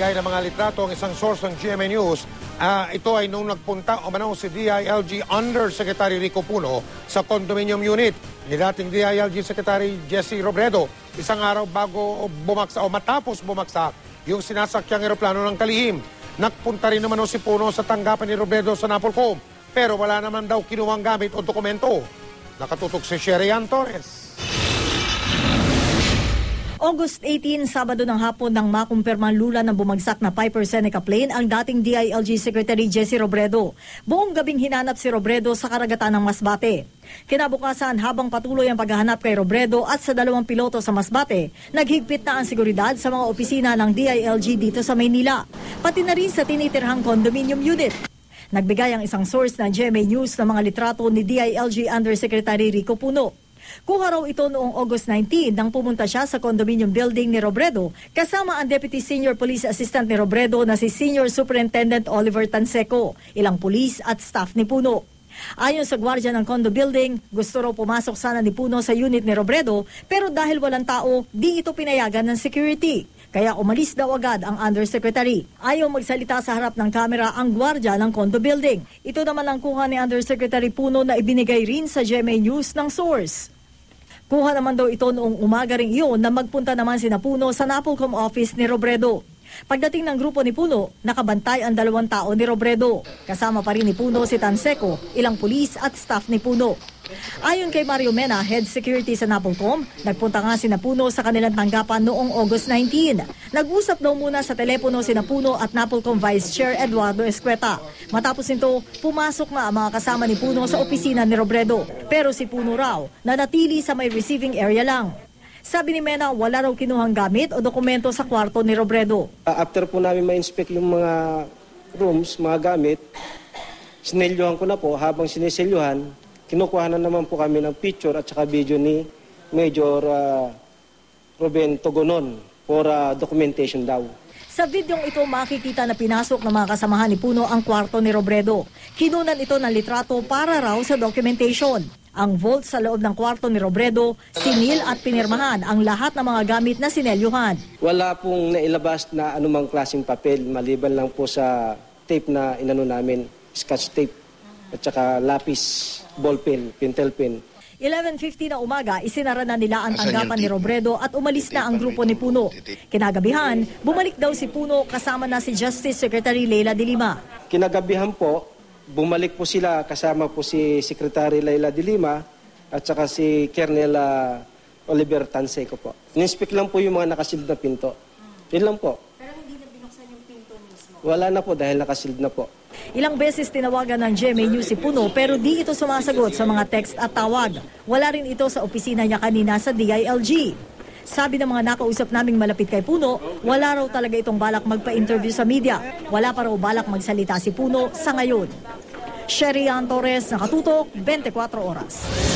nagbigay ng mga litrato ang isang source ng GMA News. Ah, ito ay nung nagpunta o manaw si DILG Undersecretary Rico Puno sa condominium unit ni dating DILG Secretary Jesse Robredo. Isang araw bago bumaksak o matapos bumaksak yung sinasakyang eroplano ng kalihim. Nagpunta rin naman si Puno sa tanggapan ni Robredo sa Napolcom pero wala naman daw kinuwang gamit o dokumento. Nakatutok si Sherry Ann Torres. August 18, Sabado ng hapon nang makumpirmang lula ng bumagsak na Piper Seneca plane ang dating DILG Secretary Jesse Robredo. Buong gabing hinanap si Robredo sa karagatan ng Masbate. Kinabukasan habang patuloy ang paghahanap kay Robredo at sa dalawang piloto sa Masbate, naghigpit na ang seguridad sa mga opisina ng DILG dito sa Maynila, pati na rin sa tinitirhang condominium unit. Nagbigay ang isang source ng GMA News ng mga litrato ni DILG Undersecretary Rico Puno. Kuha raw ito noong August 19 nang pumunta siya sa condominium building ni Robredo kasama ang Deputy Senior Police Assistant ni Robredo na si Senior Superintendent Oliver Tanseco, ilang pulis at staff ni Puno. Ayon sa gwardiya ng condo building, gusto raw pumasok sana ni Puno sa unit ni Robredo pero dahil walang tao, di ito pinayagan ng security. Kaya umalis daw agad ang undersecretary. Ayaw magsalita sa harap ng kamera ang gwardiya ng condo building. Ito naman ang kuha ni Undersecretary Puno na ibinigay rin sa GMA News ng source. Kuha naman daw ito noong umaga ring iyon na magpunta naman si Puno sa Napolcom office ni Robredo. Pagdating ng grupo ni Puno, nakabantay ang dalawang tao ni Robredo. Kasama pa rin ni Puno si Tanseco, ilang pulis at staff ni Puno. Ayon kay Mario Mena, head security sa Napolcom, nagpunta nga si Napuno sa kanilang tanggapan noong August 19. Nag-usap daw muna sa telepono si Napuno at Napolcom Vice Chair Eduardo Escueta. Matapos nito, pumasok nga ang mga kasama ni Puno sa opisina ni Robredo. Pero si Puno raw, nanatili sa may receiving area lang. Sabi ni Mena, wala raw kinuhang gamit o dokumento sa kwarto ni Robredo. Uh, After po namin ma-inspect yung mga rooms, mga gamit, sinelyuhan ko na po. Habang siniselyuhan, kinukuha na naman po kami ng picture at saka video ni Major uh, Ruben Togonon for uh, documentation daw. Sa videong ito makikita na pinasok ng mga kasamahan ni Puno ang kwarto ni Robredo. Kinunan ito ng litrato para raw sa documentation. Ang vault sa loob ng kwarto ni Robredo, sinil at pinirmahan ang lahat ng mga gamit na sinelyuhan. Wala pong nailabas na anumang klaseng papel maliban lang po sa tape na inano namin, scotch tape at saka lapis, ballpen, pentel pen. 11.50 na umaga, isinara na nila ang tanggapan ni Robredo at umalis na ang grupo ni Puno. Kinagabihan, bumalik daw si Puno kasama na si Justice Secretary Leila de Lima. Kinagabihan po, bumalik po sila kasama po si Secretary Laila de Lima at saka si Colonel uh, Oliver Tanseco po. Ninspect lang po yung mga nakasilid na pinto. Yun lang po. Pero hindi na binuksan yung pinto mismo. Wala na po dahil nakasilid na po. Ilang beses tinawagan ng GMA News si Puno pero di ito sumasagot sa mga text at tawag. Wala rin ito sa opisina niya kanina sa DILG. Sabi ng mga nakausap naming malapit kay Puno, wala raw talaga itong balak magpa-interview sa media. Wala pa raw balak magsalita si Puno sa ngayon. Sherry Ann Torres, nakatutok, 24 oras.